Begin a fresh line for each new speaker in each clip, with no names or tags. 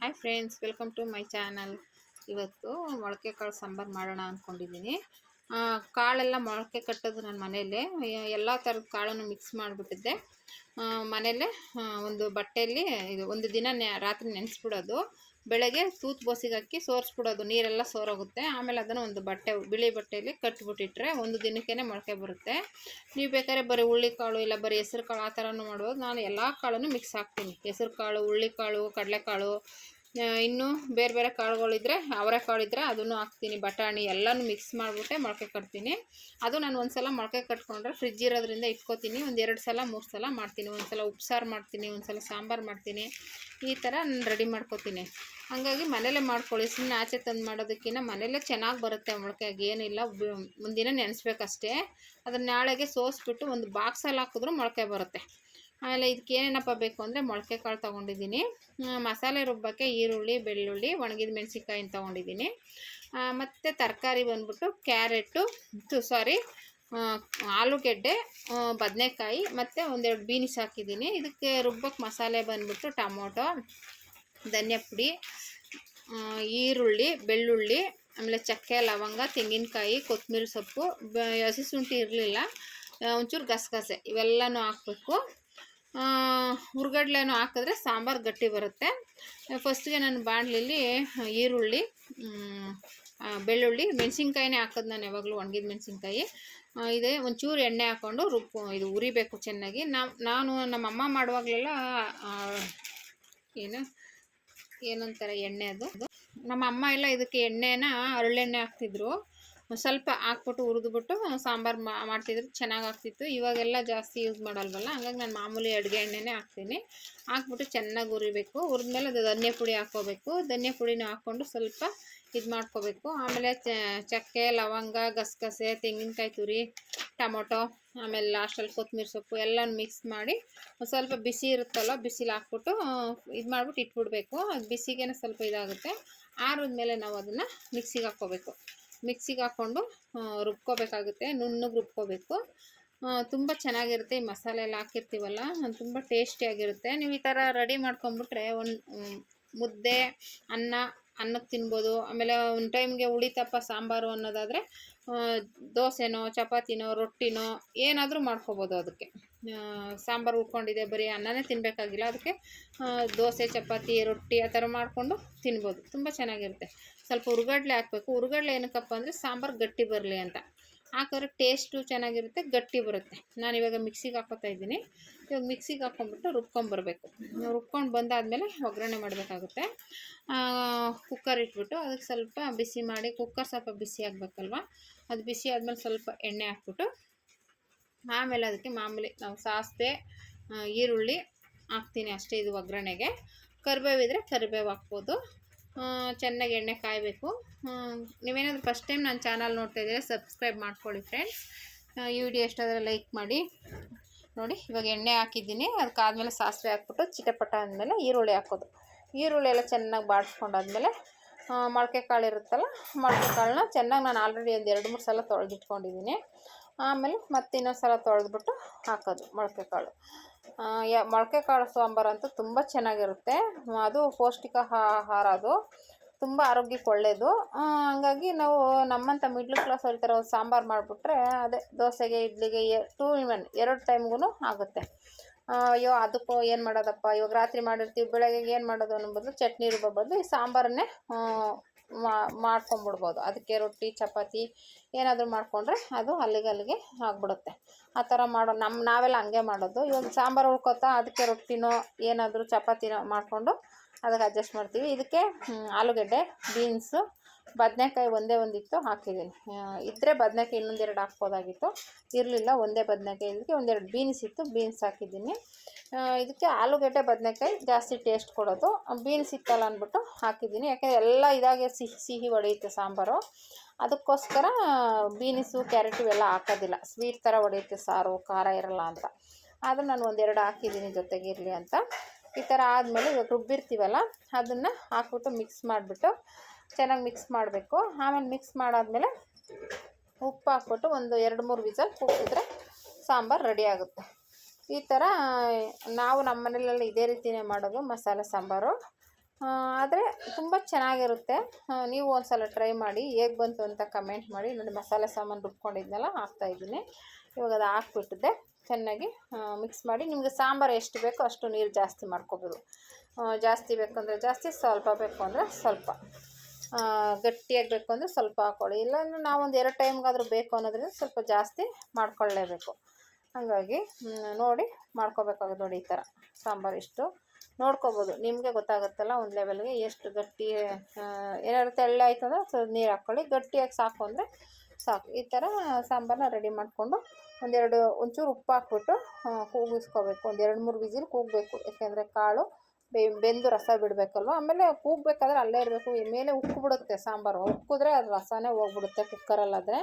Hi friends welcome to my channel ಇವತ್ತು ಮೊಳಕೆ ಕಾಳು ಸಾಂಬಾರು ಮಾಡೋಣ ಅಂದ್ಕೊಂಡಿದ್ದೀನಿ ಕಾಳೆಲ್ಲ ಮೊಳಕೆ ಕಟ್ಟೋದು ನನ್ನ ಮನೆಯಲ್ಲೇ. ಎಲ್ಲ ಥರದ ಕಾಳನ್ನು ಮಿಕ್ಸ್ ಮಾಡಿಬಿಟ್ಟಿದ್ದೆ. ಮನೆಯಲ್ಲೇ ಒಂದು ಬಟ್ಟೆಯಲ್ಲಿ ಇದು ಒಂದು ದಿನ ರಾತ್ರಿ ನೆನೆಸ್ಬಿಡೋದು. ಬೆಳಗ್ಗೆ ಸೂತ್ ಬೋಸಿಗೆ ಹಾಕಿ ಸೋರಿಸ್ಬಿಡೋದು, ನೀರೆಲ್ಲ ಸೋರೋಗುತ್ತೆ. ಆಮೇಲೆ ಅದನ್ನು ಒಂದು ಬಟ್ಟೆ, ಬಿಳಿ ಬಟ್ಟೆಯಲ್ಲಿ ಕಟ್ಬಿಟ್ಟಿಟ್ರೆ ಒಂದು ದಿನಕ್ಕೇ ಮೊಳಕೆ ಬರುತ್ತೆ. ನೀವು ಬೇಕಾದ್ರೆ ಬರೀ ಹುಳ್ಳಿಕಾಳು ಇಲ್ಲ ಬರೀ ಹೆಸ್ರು ಕಾಳು ಆ ಥರನೂ ಮಾಡ್ಬೋದು. ನಾನು ಎಲ್ಲ ಕಾಳನ್ನು ಮಿಕ್ಸ್ ಹಾಕ್ತೀನಿ. ಹೆಸ್ರು ಕಾಳು ಹುಳ್ಳಿಕಾಳು ಕಡಲೆಕಾಳು ಇನ್ನು ಬೇರೆ ಬೇರೆ ಕಾಳುಗಳಿದ್ರೆ ಅವರೆಕಾಳು ಇದ್ದರೆ ಅದನ್ನು ಹಾಕ್ತೀನಿ. ಬಟಾಣಿ ಎಲ್ಲನೂ ಮಿಕ್ಸ್ ಮಾಡಿಬಿಟ್ಟೆ, ಮೊಳಕೆ ಕಟ್ತೀನಿ. ಅದು ನಾನು ಒಂದು ಸಲ ಮೊಳಕೆ ಕಟ್ಕೊಂಡ್ರೆ ಫ್ರಿಜ್ ಇರೋದ್ರಿಂದ ಇಟ್ಕೋತೀನಿ. ಒಂದು ಎರಡು ಸಲ, ಮೂರು ಸಲ ಮಾಡ್ತೀನಿ. ಒಂದು ಸಲ ಉಪ್ಸಾರು ಮಾಡ್ತೀನಿ ಒಂದು ಸಲ ಸಾಂಬಾರು ಮಾಡ್ತೀನಿ. ಈ ಥರ ನಾನು ರೆಡಿ ಮಾಡ್ಕೋತೀನಿ. ಹಾಗಾಗಿ ಮನೇಲೇ ಮಾಡ್ಕೊಳ್ಳಿ. ಸುಮ್ಮನೆ ಆಚೆ ತಂದು ಮಾಡೋದಕ್ಕಿಂತ ಮನೇಲೇ ಚೆನ್ನಾಗಿ ಬರುತ್ತೆ ಮೊಳಕೆ ಏನಿಲ್ಲ ಮುಂದಿನ ಒಂದಿನ ನೆನೆಸ್ಬೇಕಷ್ಟೇ. ಅದನ್ನ ನಾಳೆಗೆ ಸೋಸ್ಬಿಟ್ಟು ಒಂದು ಬಾಕ್ಸಲ್ಲಿ ಹಾಕಿದ್ರೂ ಮೊಳಕೆ ಬರುತ್ತೆ. ಆಮೇಲೆ ಇದಕ್ಕೆ ಏನೇನಪ್ಪ ಬೇಕು ಅಂದರೆ ಮೊಳಕೆ ಕಾಳು ತೊಗೊಂಡಿದ್ದೀನಿ. ಮಸಾಲೆ ರುಬ್ಬಕ್ಕೆ ಈರುಳ್ಳಿ, ಬೆಳ್ಳುಳ್ಳಿ, ಒಣಗಿದ ಮೆಣಸಿನ್ಕಾಯಿನ ತೊಗೊಂಡಿದ್ದೀನಿ. ಮತ್ತು ತರಕಾರಿ ಬಂದ್ಬಿಟ್ಟು ಕ್ಯಾರೆಟು ಸಾರಿ ಆಲೂಗೆಡ್ಡೆ ಬದನೆಕಾಯಿ, ಮತ್ತು ಒಂದೆರಡು ಬೀನ್ಸ್ ಹಾಕಿದ್ದೀನಿ. ಇದಕ್ಕೆ ರುಬ್ಬಕ್ಕೆ ಮಸಾಲೆ ಬಂದ್ಬಿಟ್ಟು ಟೊಮೊಟೊ ಧನಿಯಾ ಪುಡಿ ಈರುಳ್ಳಿ, ಬೆಳ್ಳುಳ್ಳಿ, ಆಮೇಲೆ ಚಕ್ಕೆ, ಲವಂಗ, ತೆಂಗಿನಕಾಯಿ ಕೊತ್ತಂಬರಿ ಸೊಪ್ಪು ಹಸಿ ಶುಂಠಿ ಇರಲಿಲ್ಲ. ಒಂಚೂರು ಗಸಗಸೆ, ಇವೆಲ್ಲನೂ ಹಾಕ್ಬೇಕು. ಹುರ್ಗಡ್ಲೆನೂ ಹಾಕಿದ್ರೆ ಸಾಂಬಾರು ಗಟ್ಟಿ ಬರುತ್ತೆ. ಫಸ್ಟಿಗೆ ನಾನು ಬಾಣಲಿಲಿ ಈರುಳ್ಳಿ ಬೆಳ್ಳುಳ್ಳಿ, ಮೆಣಸಿನ್ಕಾಯಿನೇ ಹಾಕೋದು ನಾನು ಯಾವಾಗಲೂ ಒಣಗಿದ ಮೆಣಸಿನ್ಕಾಯಿ. ಇದೆ, ಒಂಚೂರು ಎಣ್ಣೆ ಹಾಕ್ಕೊಂಡು ರುಬ್ಬು, ಇದು ಉರಿಬೇಕು ಚೆನ್ನಾಗಿ. ನಾವು, ನಾನು ನಮ್ಮಮ್ಮ ಮಾಡುವಾಗಲೆಲ್ಲ ಏನು, ಏನಂತಾರೆ ಎಣ್ಣೆ ಅದು? ನಮ್ಮ ಅಮ್ಮ ಎಲ್ಲ ಇದಕ್ಕೆ ಎಣ್ಣೆನ ಹರಳೆಣ್ಣೆ ಹಾಕ್ತಿದ್ರು. ಸ್ವಲ್ಪ ಹಾಕ್ಬಿಟ್ಟು ಹುರಿದ್ಬಿಟ್ಟು ಸಾಂಬಾರು ಮಾಡ್ತಿದ್ರು. ಚೆನ್ನಾಗಿ ಆಗ್ತಿತ್ತು. ಇವಾಗೆಲ್ಲ ಜಾಸ್ತಿ ಯೂಸ್ ಮಾಡಲ್ವಲ್ಲ? ಹಂಗಾಗಿ ನಾನು ಮಾಮೂಲಿ ಅಡುಗೆ ಎಣ್ಣೆನೇ ಹಾಕ್ತೀನಿ. ಹಾಕ್ಬಿಟ್ಟು ಚೆನ್ನಾಗಿ ಹುರಿಬೇಕು. ಹುರಿದ್ಮೇಲೆ ಅದು ಧನ್ಯ ಪುಡಿ ಹಾಕ್ಕೋಬೇಕು. ಧನ್ಯ ಪುಡಿನ ಹಾಕ್ಕೊಂಡು ಸ್ವಲ್ಪ ಇದು ಮಾಡ್ಕೋಬೇಕು. ಆಮೇಲೆ ಚಕ್ಕೆ, ಲವಂಗ, ಗಸಗಸೆ, ತೆಂಗಿನಕಾಯಿ ತುರಿ, ಟೊಮೊಟೊ, ಆಮೇಲೆ ಲಾಸ್ಟಲ್ಲಿ ಕೊತ್ತಂಬರಿ ಸೊಪ್ಪು ಎಲ್ಲ ಮಿಕ್ಸ್ ಮಾಡಿ ಸ್ವಲ್ಪ ಬಿಸಿ ಇರುತ್ತಲ್ಲ, ಬಿಸಿಲು ಹಾಕ್ಬಿಟ್ಟು ಇದು ಮಾಡ್ಬಿಟ್ಟು ಇಟ್ಬಿಡ್ಬೇಕು. ಅದು ಬಿಸಿಗೇನೆ ಸ್ವಲ್ಪ ಇದಾಗುತ್ತೆ. ಆರಿದ್ಮೇಲೆ ನಾವು ಅದನ್ನು ಮಿಕ್ಸಿಗೆ ಹಾಕ್ಕೋಬೇಕು. ಮಿಕ್ಸಿಗೆ ಹಾಕ್ಕೊಂಡು ರುಬ್ಕೋಬೇಕಾಗುತ್ತೆ, ನುಣ್ಣಗೆ ರುಬ್ಕೋಬೇಕು. ತುಂಬ ಚೆನ್ನಾಗಿರುತ್ತೆ ಈ ಮಸಾಲೆ ಎಲ್ಲ ಹಾಕಿರ್ತೀವಲ್ಲ ತುಂಬ ಟೇಸ್ಟಿಯಾಗಿರುತ್ತೆ ನೀವು ಈ ಥರ ರೆಡಿ ಮಾಡ್ಕೊಂಬಿಟ್ರೆ ಒಂದು ಮುದ್ದೆ, ಅನ್ನ, ಅನ್ನಕ್ಕೆ ತಿನ್ಬೋದು. ಆಮೇಲೆ ಒಂದು ಟೈಮ್ಗೆ ಉಳಿತಪ್ಪ ಸಾಂಬಾರು ಅನ್ನೋದಾದರೆ ದೋಸೆನೋ, ಚಪಾತಿನೋ, ರೊಟ್ಟಿನೋ, ಏನಾದರೂ ಮಾಡ್ಕೋಬೋದು ಅದಕ್ಕೆ. ಸಾಂಬಾರು ಉಳ್ಕೊಂಡಿದೆ, ಬರೀ ಅನ್ನನೇ ತಿನ್ನಬೇಕಾಗಿಲ್ಲ ಅದಕ್ಕೆ ದೋಸೆ, ಚಪಾತಿ, ರೊಟ್ಟಿ ಆ ಥರ ಮಾಡಿಕೊಂಡು ತಿನ್ಬೋದು. ತುಂಬ ಚೆನ್ನಾಗಿರುತ್ತೆ. ಸ್ವಲ್ಪ ಹುರ್ಗಡ್ಲೆ ಹಾಕಬೇಕು. ಹುರ್ಗಡ್ಲೆ ಏನಕ್ಕಪ್ಪ ಅಂದರೆ ಸಾಂಬಾರು ಗಟ್ಟಿ ಬರಲಿ ಅಂತ. ಹಾಕಿದ್ರೆ ಟೇಸ್ಟು ಚೆನ್ನಾಗಿರುತ್ತೆ, ಗಟ್ಟಿ ಬರುತ್ತೆ. ನಾನು ಇವಾಗ ಮಿಕ್ಸಿಗೆ ಹಾಕೋತಾ ಇದ್ದೀನಿ. ಇವಾಗ ಮಿಕ್ಸಿಗೆ ಹಾಕ್ಕೊಂಬಿಟ್ಟು ರುಬ್ಕೊಂಬರ್ಬೇಕು ರುಬ್ಕೊಂಡು ಬಂದಾದಮೇಲೆ ಒಗ್ಗರಣೆ ಮಾಡಬೇಕಾಗುತ್ತೆ. ಕುಕ್ಕರ್ ಇಟ್ಬಿಟ್ಟು ಅದಕ್ಕೆ ಸ್ವಲ್ಪ ಬಿಸಿ ಮಾಡಿ ಕುಕ್ಕರ್ ಸ್ವಲ್ಪ ಬಿಸಿ ಆಗಬೇಕಲ್ವ? ಅದು ಬಿಸಿ ಆದಮೇಲೆ ಸ್ವಲ್ಪ ಎಣ್ಣೆ ಹಾಕ್ಬಿಟ್ಟು ಆಮೇಲೆ ಅದಕ್ಕೆ ಮಾಮೂಲಿ ನಾವು ಸಾಸಿವೆ ಈರುಳ್ಳಿ ಹಾಕ್ತೀನಿ ಅಷ್ಟೇ ಇದು ಒಗ್ಗರಣೆಗೆ. ಕರಿಬೇವಿದ್ರೆ ಕರಿಬೇವು ಹಾಕ್ಬೋದು. ಚೆನ್ನಾಗಿ ಎಣ್ಣೆ ಕಾಯಬೇಕು. ನೀವೇನಾದರೂ ಫಸ್ಟ್ ಟೈಮ್ ನನ್ನ ಚಾನಲ್ ನೋಡ್ತಾ ಇದ್ದೀರಾ ಸಬ್ಸ್ಕ್ರೈಬ್ ಮಾಡ್ಕೊಳ್ಳಿ ಫ್ರೆಂಡ್ಸ್ ಈ ವಿಡಿಯೋ ಎಷ್ಟಾದರೆ ಲೈಕ್ ಮಾಡಿ. ನೋಡಿ, ಇವಾಗ ಎಣ್ಣೆ ಹಾಕಿದ್ದೀನಿ. ಅದಕ್ಕಾದ್ಮೇಲೆ ಸಾಸಿವೆ ಹಾಕ್ಬಿಟ್ಟು ಚಿಟಪಟ ಅಂದಮೇಲೆ ಈರುಳ್ಳಿ ಹಾಕೋದು. ಈರುಳ್ಳಿ ಎಲ್ಲ ಚೆನ್ನಾಗಿ ಬಾಡಿಸ್ಕೊಂಡಾದ್ಮೇಲೆ ಮೊಳಕೆ ಕಾಳು ಇರುತ್ತಲ್ಲ ಮೊಳಕೆ ಕಾಳನ್ನ ಚೆನ್ನಾಗಿ ನಾನು ಆಲ್ರೆಡಿ ಒಂದು ಎರಡು ಮೂರು ಸಲ ತೊಳೆದಿಟ್ಕೊಂಡಿದ್ದೀನಿ. ಆಮೇಲೆ ಮತ್ತೆ ಇನ್ನೊಂದು ಸಲ ತೊಳೆದ್ಬಿಟ್ಟು ಹಾಕೋದು ಮೊಳಕೆ ಕಾಳು ಯ ಮೊಳಕೆ ಕಾಳು ಸಾಂಬಾರು ಅಂತೂ ತುಂಬ ಚೆನ್ನಾಗಿರುತ್ತೆ. ಅದು ಪೌಷ್ಟಿಕ ಆಹಾರ ಅದು. ತುಂಬ ಆರೋಗ್ಯಕ್ಕೆ ಒಳ್ಳೆಯದು ಹಂಗಾಗಿ ನಾವು ನಮ್ಮಂಥ ಮಿಡ್ಲ್ ಕ್ಲಾಸ್ ಅವ್ರ ಥರ ಸಾಂಬಾರು ಮಾಡಿಬಿಟ್ರೆ ಅದೇ ದೋಸೆಗೆ, ಇಡ್ಲಿಗೆ ಟೂ ಇವನ್ ಎರಡು ಟೈಮ್ಗೂ ಆಗುತ್ತೆ. ಅಯ್ಯೋ, ಅದಕ್ಕೂ ಏನು ಮಾಡೋದಪ್ಪ? ಇವಾಗ ರಾತ್ರಿ ಮಾಡಿರ್ತೀವಿ ಬೆಳಗ್ಗೆ ಏನು ಮಾಡೋದು ಅನ್ನೋ ಬದಲು ಚಟ್ನಿ ರುಬ್ಬೋ ಬದಲು ಈ ಸಾಂಬಾರನ್ನೇ ಮಾಡ್ಕೊಂಬಿಡ್ಬೋದು. ಅದಕ್ಕೆ ರೊಟ್ಟಿ, ಚಪಾತಿ ಏನಾದರೂ ಮಾಡಿಕೊಂಡ್ರೆ ಅದು ಅಲ್ಲಿಗೆ ಅಲ್ಲಿಗೆ ಆಗಿಬಿಡುತ್ತೆ. ಆ ಥರ ಮಾಡೋ ನಮ್ಮ ನಾವೆಲ್ಲ ಹಂಗೆ ಮಾಡೋದು. ಇವಾಗ ಸಾಂಬಾರು ಉಳ್ಕೊತಾ ಅದಕ್ಕೆ ರೊಟ್ಟಿನೋ ಏನಾದರೂ ಚಪಾತಿನೋ ಮಾಡಿಕೊಂಡು ಅದಕ್ಕೆ ಅಡ್ಜಸ್ಟ್ ಮಾಡ್ತೀವಿ. ಇದಕ್ಕೆ ಆಲೂಗಡ್ಡೆ ಬೀನ್ಸು ಬದನೆಕಾಯಿ ಒಂದೇ ಒಂದಿತ್ತು ಹಾಕಿದ್ದೀನಿ. ಇದ್ದರೆ ಬದನೆಕಾಯಿ ಇನ್ನೊಂದೆರಡು ಹಾಕ್ಬೋದಾಗಿತ್ತು. ಇರಲಿಲ್ಲ, ಒಂದೇ ಬದನೆಕಾಯಿ ಇದಕ್ಕೆ ಒಂದೆರಡು ಬೀನ್ಸ್ ಇತ್ತು. ಬೀನ್ಸ್ ಹಾಕಿದ್ದೀನಿ. ಇದಕ್ಕೆ ಆಲೂಗಡ್ಡೆ ಬದನೆಕಾಯಿ ಜಾಸ್ತಿ ಟೇಸ್ಟ್ ಕೊಡೋದು. ಬೀನ್ಸ್ ಇತ್ತಲ್ಲ ಅಂದ್ಬಿಟ್ಟು ಹಾಕಿದ್ದೀನಿ. ಯಾಕೆಂದರೆ ಎಲ್ಲ ಇದಾಗೆ ಸಿಹಿ ಸಿಹಿ ಹೊಡೆಯುತ್ತೆ ಸಾಂಬಾರು. ಅದಕ್ಕೋಸ್ಕರ ಬೀನ್ಸು ಕ್ಯಾರೆಟು ಇವೆಲ್ಲ ಹಾಕೋದಿಲ್ಲ. ಸ್ವೀಟ್ ಥರ ಹೊಡೆಯುತ್ತೆ ಸಾರು, ಖಾರ ಇರಲ್ಲ ಅಂತ. ಆದರೆ ನಾನು ಒಂದೆರಡು ಹಾಕಿದ್ದೀನಿ ಜೊತೆಗಿರಲಿ ಅಂತ. ಈ ಥರ ಆದಮೇಲೆ ಇವಾಗ ರುಬ್ಬಿರ್ತೀವಲ್ಲ, ಅದನ್ನು ಹಾಕ್ಬಿಟ್ಟು ಮಿಕ್ಸ್ ಮಾಡಿಬಿಟ್ಟು ಚೆನ್ನಾಗಿ ಮಿಕ್ಸ್ ಮಾಡಬೇಕು. ಆಮೇಲೆ ಮಿಕ್ಸ್ ಮಾಡಾದಮೇಲೆ ಉಪ್ಪು ಹಾಕ್ಬಿಟ್ಟು ಒಂದು ಎರಡು ಮೂರು ವಿಸಲ್ ಕೂಗಿದ್ರೆ ಸಾಂಬಾರು ರೆಡಿ ಆಗುತ್ತೆ. ಈ ಥರ ನಾವು ನಮ್ಮ ಮನೆಯಲ್ಲಿ ಇದೇ ರೀತಿಯೇ ಮಾಡೋದು, ಮಸಾಲೆ ಸಾಂಬಾರು. ಆದರೆ ತುಂಬ ಚೆನ್ನಾಗಿರುತ್ತೆ. ನೀವು ಒಂದ್ಸಲ ಟ್ರೈ ಮಾಡಿ, ಹೇಗೆ ಬಂತು ಅಂತ ಕಮೆಂಟ್ ಮಾಡಿ, ನೋಡಿ ಮಸಾಲೆ ಸಾಮಾನು ರುಬ್ಕೊಂಡಿದ್ನೆಲ್ಲ ಹಾಕ್ತಾಯಿದ್ದೀನಿ ಇವಾಗ ಅದು ಹಾಕ್ಬಿಟ್ಟಿದ್ದೆ. ಚೆನ್ನಾಗಿ ಮಿಕ್ಸ್ ಮಾಡಿ, ನಿಮಗೆ ಸಾಂಬಾರು ಎಷ್ಟು ಬೇಕೋ ಅಷ್ಟು ನೀರು ಜಾಸ್ತಿ ಮಾಡ್ಕೋಬೋದು. ಜಾಸ್ತಿ ಜಾಸ್ತಿ ಅಂದರೆ ಜಾಸ್ತಿ, ಸ್ವಲ್ಪ ಬೇಕು ಅಂದರೆ ಸ್ವಲ್ಪ. ಗಟ್ಟಿಯಾಗಿ ಬೇಕು ಅಂದರೆ ಸ್ವಲ್ಪ ಹಾಕ್ಕೊಳ್ಳಿ. ಇಲ್ಲಾಂದ್ರೆ ನಾವೊಂದು ಎರಡು ಟೈಮ್ಗಾದರೂ ಬೇಕು ಅನ್ನೋದ್ರಿಂದ ಸ್ವಲ್ಪ ಜಾಸ್ತಿ ಮಾಡ್ಕೊಳ್ಳೇಬೇಕು. ಹಾಗಾಗಿ ನೋಡಿ ಮಾಡ್ಕೋಬೇಕಾಗುತ್ತೆ ನೋಡಿ ಈ ಥರ. ಸಾಂಬಾರು ಇಷ್ಟು. ನೋಡ್ಕೋಬೋದು. ನಿಮಗೆ ಗೊತ್ತಾಗುತ್ತಲ್ಲ ಒಂದು ಲೆವೆಲ್ಗೆ ಎಷ್ಟು ಗಟ್ಟಿ ಏನಾದ್ರು ತೆಳ್ಳ ಆಯ್ತು ಅಂದರೆ ಸ್ವಲ್ಪ ನೀರು ಹಾಕ್ಕೊಳ್ಳಿ ಗಟ್ಟಿಯಾಗಿ ಸಾಕು ಅಂದರೆ ಸಾಕು. ಈ ಥರ ಸಾಂಬಾರನ್ನ ರೆಡಿ ಮಾಡಿಕೊಂಡು ಒಂದೆರಡು, ಒಂಚೂರು ಉಪ್ಪು ಹಾಕ್ಬಿಟ್ಟು ಕೂಗಿಸ್ಕೋಬೇಕು. ಒಂದು ಎರಡು ಮೂರು ವಿಸಿಲ್ ಕೂಗಬೇಕು. ಯಾಕೆಂದರೆ ಕಾಳು ಬೆಂದು ರಸ ಬಿಡಬೇಕಲ್ವ? ಆಮೇಲೆ ಕೂಗಬೇಕಾದ್ರೆ ಅಲ್ಲೇ ಇರಬೇಕು. ಮೇಲೆ ಉಕ್ಕು ಬಿಡುತ್ತೆ ಸಾಂಬಾರು. ಉಕ್ಕಿದ್ರೆ ಅದು ರಸನೇ ಹೋಗ್ಬಿಡುತ್ತೆ ಕುಕ್ಕರಲ್ಲಾದರೆ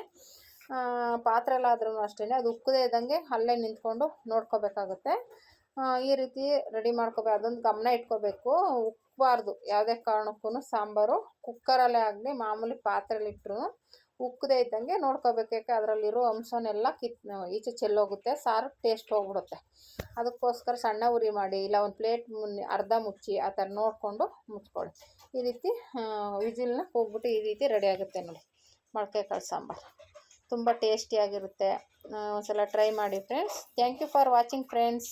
ಪಾತ್ರೆಲಾದ್ರೂ ಅಷ್ಟೇ ಅದು ಉಕ್ಕದೇ ಇದ್ದಂಗೆ ಅಲ್ಲೇ ನಿಂತ್ಕೊಂಡು ನೋಡ್ಕೋಬೇಕಾಗುತ್ತೆ. ಈ ರೀತಿ ರೆಡಿ ಮಾಡ್ಕೋಬೇಕು ಅದೊಂದು ಗಮನ ಇಟ್ಕೋಬೇಕು. ಉಕ್ಕಬಾರ್ದು ಯಾವುದೇ ಕಾರಣಕ್ಕೂ ಸಾಂಬಾರು ಕುಕ್ಕರಲ್ಲೇ ಆಗಲಿ, ಮಾಮೂಲಿ ಪಾತ್ರೆಲಿ ಇಟ್ಟರು ಉಕ್ಕದೇ ಇದ್ದಂಗೆ ನೋಡ್ಕೋಬೇಕು. ಯಾಕೆ ಅದರಲ್ಲಿರೋ ಅಂಶನೆಲ್ಲ ಕಿತ್, ಈಚೆ ಚೆಲ್ಲೋಗುತ್ತೆ. ಸಾರು ಟೇಸ್ಟ್ ಹೋಗ್ಬಿಡುತ್ತೆ. ಅದಕ್ಕೋಸ್ಕರ ಸಣ್ಣ ಉರಿ ಮಾಡಿ, ಇಲ್ಲ ಒಂದು ಪ್ಲೇಟ್ ಮುನ್ನೆ ಅರ್ಧ ಮುಚ್ಚಿ ಆ ಥರ ನೋಡಿಕೊಂಡು ಮುಚ್ಕೊಳ್ಳಿ. ಈ ರೀತಿ ವಿಜಿಲ್ನ ಹೋಗ್ಬಿಟ್ಟು ಈ ರೀತಿ ರೆಡಿ ಆಗುತ್ತೆ ನೋಡಿ. ಮೊಳಕೆ ಕಾಳು ಸಾಂಬಾರು. ತುಂಬ ಟೇಸ್ಟಿಯಾಗಿರುತ್ತೆ ಒಂದ್ಸಲ ಟ್ರೈ ಮಾಡಿ friends thank you for watching friends